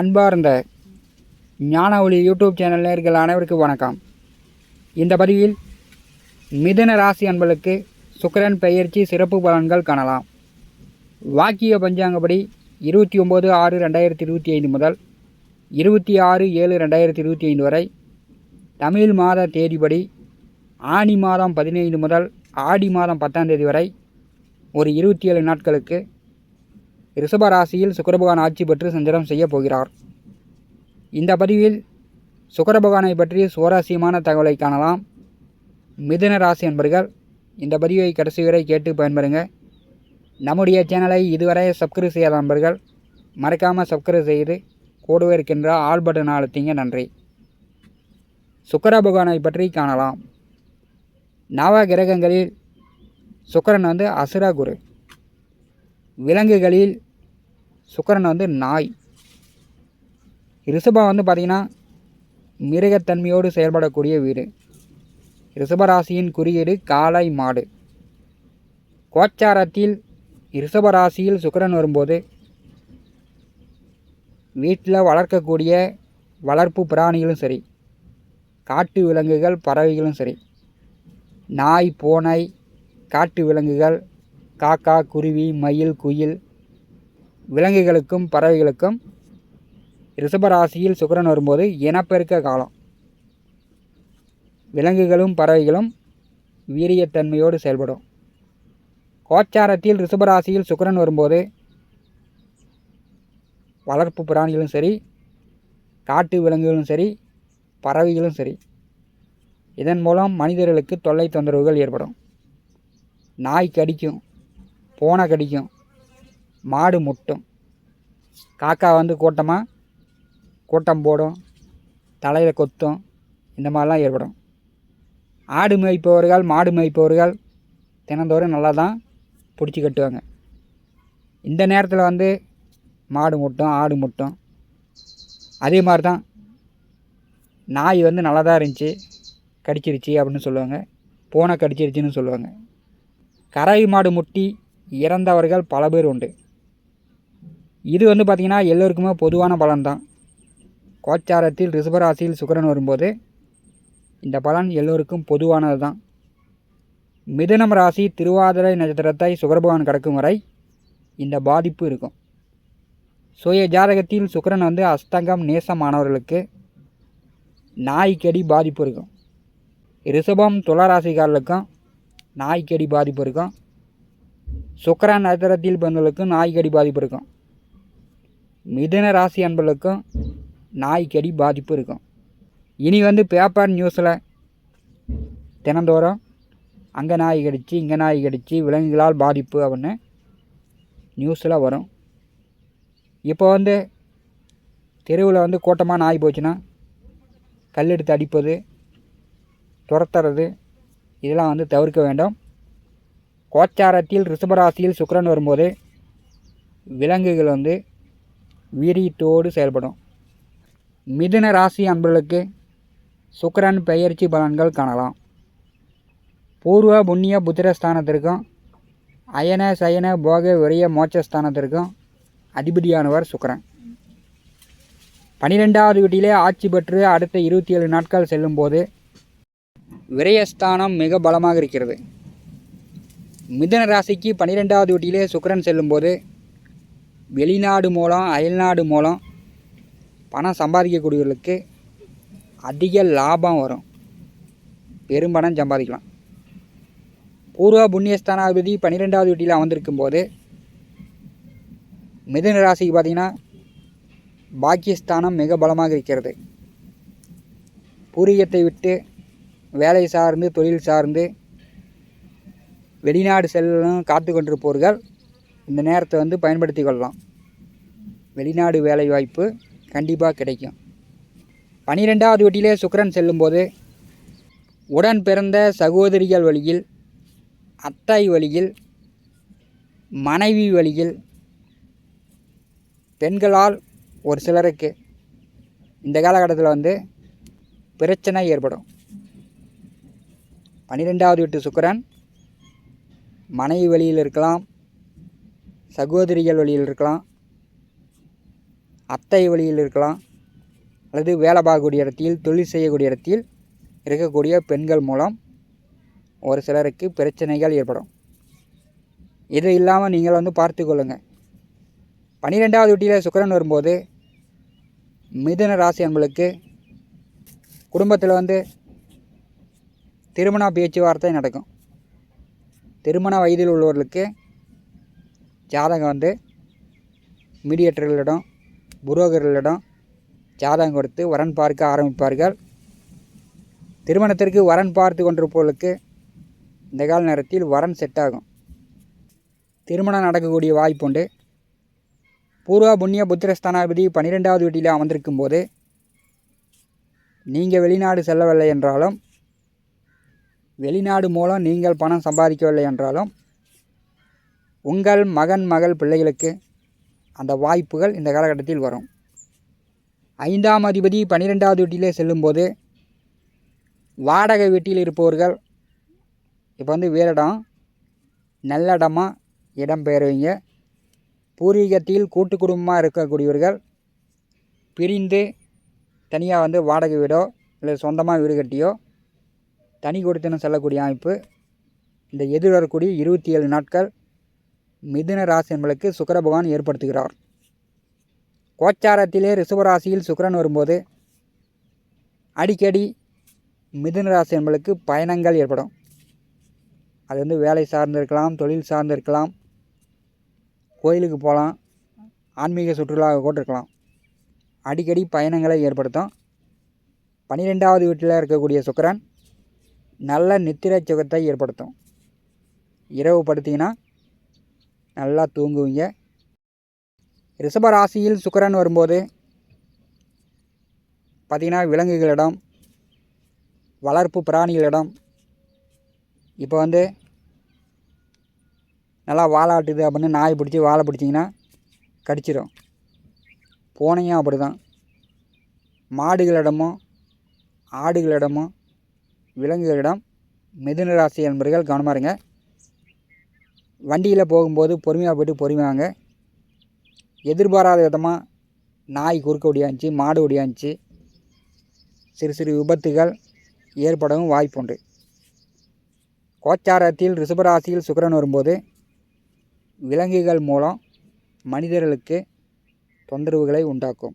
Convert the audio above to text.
அன்பார்ந்த ஞான ஒளி யூடியூப் சேனல் நேர்கள் அனைவருக்கும் வணக்கம். இந்த பதிவில் மிதன ராசி அன்பர்களுக்கு சுக்கரன் பெயர்ச்சி சிறப்பு பலன்கள் காணலாம். வாக்கிய பஞ்சாங்கப்படி இருபத்தி ஒம்பது ஆறு ரெண்டாயிரத்தி இருபத்தி ஐந்து முதல் இருபத்தி ஆறு ஏழு ரெண்டாயிரத்தி இருபத்தி ஐந்து வரை தமிழ் மாத தேதிப்படி ஆனி மாதம் பதினைந்து முதல் ஆடி மாதம் பத்தாம் தேதி வரை ஒரு இருபத்தி ஏழு நாட்களுக்கு ரிஷபராசியில் சுக்கரபகவான் ஆட்சி பெற்று சஞ்சாரம் செய்யப் போகிறார். இந்த பதிவில் சுக்கரபகவானை பற்றி சுவாரஸ்யமான தகவலை காணலாம். மிதுன ராசி என்பர்கள் இந்த பதிவை கடைசி வரை கேட்டு பயன்பெறுங்க. நம்முடைய சேனலை இதுவரை சப்ஸ்கிரைப் செய்யாத நண்பர்கள் மறக்காமல் சப்ஸ்கிரைப் செய்து கூடவே இருக்கின்ற ஆல் பட்டன் அழுத்திங்க நன்றி. சுக்கர பகவானை பற்றி காணலாம். நவ கிரகங்களில் சுக்கரன் வந்து அசுர குரு விலங்குகளில் சுக்கரன் வந்து நாய். ரிஷபம் வந்து பார்த்திங்கன்னா மிருகத்தன்மையோடு செயல்படக்கூடிய வீடு. ரிஷபராசியின் குறியீடு காளை மாடு. கோச்சாரத்தில் ரிஷபராசியில் சுக்கரன் வரும்போது வீட்டில் வளர்க்கக்கூடிய வளர்ப்பு பிராணிகளும் சரி காட்டு விலங்குகள் பறவைகளும் சரி நாய் பூனை காட்டு விலங்குகள் காக்கா குருவி மயில் குயில் விலங்குகளுக்கும் பறவைகளுக்கும் ரிஷபராசியில் சுக்கரன் வரும்போது இனப்பெருக்க காலம். விலங்குகளும் பறவைகளும் வீரியத்தன்மையோடு செயல்படும். கோச்சாரத்தில் ரிஷபராசியில் சுக்கரன் வரும்போது வளர்ப்பு பிராணிகளும் சரி காட்டு விலங்குகளும் சரி பறவைகளும் சரி. இதன் மூலம் மனிதர்களுக்கு தொல்லை தொந்தரவுகள் ஏற்படும். நாய் கடிக்கும் பூனை கடிக்கும். மாடு முட்டும். காக்கா வந்து கூட்டமாக கூட்டம் போடும். தலையில் கொத்தும். இந்த மாதிரிலாம் ஏற்படும். ஆடு மேய்ப்பவர்கள் மாடு மேய்ப்பவர்கள் தினந்தோறும் நல்லா தான் பிடிச்சி கட்டுவாங்க. இந்த நேரத்தில் வந்து மாடு முட்டும் ஆடு முட்டும். அதே மாதிரி தான் நாய் வந்து நல்லா தான் இருந்துச்சு. கடிச்சிருச்சு அப்படின்னு சொல்லுவாங்க. பூனை கடிச்சிருச்சுன்னு சொல்லுவாங்க. கறவை மாடு முட்டி இறந்தவர்கள் பல பேர் உண்டு. இது வந்து பார்த்திங்கன்னா எல்லோருக்குமே பொதுவான பலன்தான். கோச்சாரத்தில் ரிஷபராசியில் சுக்கரன் வரும்போது இந்த பலன் எல்லோருக்கும் பொதுவானது தான் மிதுனம் ராசி திருவாதிரை நட்சத்திரத்தை சுக்கரபகவான் கடக்கும் வரை இந்த பாதிப்பு இருக்கும். சுய ஜாதகத்தில் சுக்கரன் வந்து அஸ்தங்கம் நேசமானவர்களுக்கு நாய்க்கடி பாதிப்பு இருக்கும். ரிஷபம் துளராசிக்காரர்களுக்கும் நாய்க்கடி பாதிப்பு இருக்கும். சுக்கரன் நட்சத்திரத்தில் பிறந்தவர்களுக்கும் நாய்க்கடி பாதிப்பு இருக்கும் மிதுன ராசி அன்பர்களுக்கும் நாய்க்கடி பாதிப்பு இருக்கும் இனி வந்து பேப்பர் நியூஸில் தினந்தோறும் அங்கே நாய் கடிச்சு இங்கே நாய் கடிச்சு விலங்குகளால் பாதிப்பு அப்படின்னு நியூஸில் வரும். இப்போ வந்து தெருவில் வந்து கூட்டமாக நாய் போச்சுன்னா கல் எடுத்து அடிப்பது துரத்துறது இதெல்லாம் வந்து தவிர்க்க வேண்டும். கோச்சாரத்தில் ரிஷபராசியில் சுக்கரன் வரும்போது விலங்குகள் வந்து வீரியத்தோடு செயல்படும். மிதுன ராசி அன்பர்களுக்கு சுக்கரன் பெயர்ச்சி பலன்கள் காணலாம். பூர்வ புண்ணிய புத்திரஸ்தானத்திற்கும் அயன சயன போக விரைய மோட்சஸ்தானத்திற்கும் அதிபதியானவர் சுக்கரன். பனிரெண்டாவது வீட்டிலே ஆட்சி பெற்று அடுத்த இருபத்தி ஏழு நாட்கள் செல்லும்போது விரயஸ்தானம் மிக பலமாக இருக்கிறது. மிதுன ராசிக்கு பன்னிரெண்டாவது வீட்டிலே சுக்கிரன் செல்லும்போது வெளிநாடு மூலம் அயல்நாடு மூலம் பணம் சம்பாதிக்கக்கூடியவர்களுக்கு அதிக லாபம் வரும். பெரும் பணம் சம்பாதிக்கலாம். பூர்வ புண்ணியஸ்தானாதிபதி பன்னிரெண்டாவது வீட்டில் அமர்ந்திருக்கும் போது மிதுன ராசிக்கு பார்த்திங்கன்னா பாக்கியஸ்தானம் மிக பலமாக இருக்கிறது. பூரியத்தை விட்டு வேலை சார்ந்து தொழில் சார்ந்து வெளிநாடு செல்லும் காத்து கொண்டிருப்பவர்கள் இந்த நேரத்தை வந்து பயன்படுத்தி கொள்ளலாம். வெளிநாடு வேலை வாய்ப்பு கண்டிப்பாக கிடைக்கும். பனிரெண்டாவது வீட்டிலே சுக்கரன் செல்லும்போது உடன் பிறந்த சகோதரிகள் வழியில் அத்தை வழியில் மனைவி வழியில் பெண்களால் ஒரு சிலருக்கு இந்த காலகட்டத்தில் வந்து பிரச்சனை ஏற்படும். பன்னிரெண்டாவது வீட்டு சுக்கரன் மனைவி வழியில் இருக்கலாம் சகோதரிகள் வழியில் இருக்கலாம் அத்தை வழியில் இருக்கலாம் அல்லது வேலை பார்க்கக்கூடிய இடத்தில் தொழில் செய்யக்கூடிய இடத்தில் இருக்கக்கூடிய பெண்கள் மூலம் ஒரு சிலருக்கு பிரச்சனைகள் ஏற்படும். இது இல்லாமல் நீங்கள் வந்து பார்த்து கொள்ளுங்கள். பன்னிரெண்டாவது வீட்டில் சுக்கரன் வரும்போது மிதுன ராசி அன்பளுக்கு குடும்பத்தில் வந்து திருமண பேச்சுவார்த்தை நடக்கும். திருமண வயதில் உள்ளவர்களுக்கு ஜாதகம் வந்து மீடியேட்டர்களிடம் புரோகர்களிடம் ஜாதகம் கொடுத்து வரன் பார்க்க ஆரம்பிப்பார்கள். திருமணத்திற்கு வரன் பார்த்து கொண்டிருப்பவர்களுக்கு இந்த கால நேரத்தில் வரன் செட் ஆகும். திருமணம் நடக்கக்கூடிய வாய்ப்புண்டு பூர்வ புண்ணிய புத்திரஸ்தானாதிபதி பன்னிரெண்டாவது வீட்டில் அமர்ந்திருக்கும் போது நீங்கள் வெளிநாடு செல்லவில்லை என்றாலும் வெளிநாடு மூலம் நீங்கள் பணம் சம்பாதிக்கவில்லை என்றாலும் உங்கள் மகன் மகள் பிள்ளைகளுக்கு அந்த வாய்ப்புகள் இந்த காலகட்டத்தில் வரும். ஐந்தாம் அதிபதி பன்னிரெண்டாவது வீட்டிலே செல்லும்போது வாடகை வீட்டில் இருப்பவர்கள் இப்போ வந்து வேறு இடம் நல்ல இடமா இடம் பெயர்வீங்க பூர்வீகத்தில் கூட்டு குடும்பமாக இருக்கக்கூடியவர்கள் பிரிந்து தனியாக வந்து வாடகை வீடோ இல்லை சொந்தமாக வீடு கட்டியோ தனி கொடுத்தனம் செல்லக்கூடிய அமைப்பு. இந்த எதிர்வரக்கூடிய இருபத்தி ஏழு நாட்கள் மிதுன ராசி என்பதற்கு சுக்கர பகவான் ஏற்படுத்துகிறார். கோச்சாரத்திலே ரிஷபராசியில் சுக்கரன் வரும்போது அடிக்கடி மிதுன ராசி என்பதற்கு பயணங்கள் ஏற்படும். அது வந்து வேலை சார்ந்திருக்கலாம் தொழில் சார்ந்திருக்கலாம் கோயிலுக்கு போகலாம் ஆன்மீக சுற்றுலாவை கூட இருக்கலாம் அடிக்கடி பயணங்களை ஏற்படுத்தும். பன்னிரெண்டாவது வீட்டில் இருக்கக்கூடிய சுக்கிரன் நல்ல நித்திரை சுகத்தை ஏற்படுத்தும். இரவு படுத்திங்கன்னா நல்லா தூங்குவீங்க. ரிஷப ராசியில் சுக்கரன் வரும்போது பார்த்திங்கன்னா விலங்குகளிடம் வளர்ப்பு பிராணிகளிடம் இப்போ வந்து நல்லா வாழாட்டுது அப்படின்னு நாய் பிடிச்சி வாழை பிடிச்சிங்கன்னா கடிச்சிடும் பூனையும் அப்படி தான் மாடுகளிடமும் ஆடுகளிடமும் விலங்குகளிடம் மிதுன ராசி என்பர்கள் கவனமாக இருங்க வண்டியில் போகும்போது பொறுமையாக போய்ட்டு பொறுமையாங்க எதிர்பாராத விதமாக நாய் குறுக்க ஒடியாந்துச்சு மாடு ஒடியாந்துச்சு சிறு சிறு விபத்துகள் ஏற்படவும் வாய்ப்புண்டு கோச்சாரத்தில் ரிஷபராசியில் சுக்கிரன் வரும்போது விலங்குகள் மூலம் மனிதர்களுக்கு தொந்தரவுகளை உண்டாக்கும்.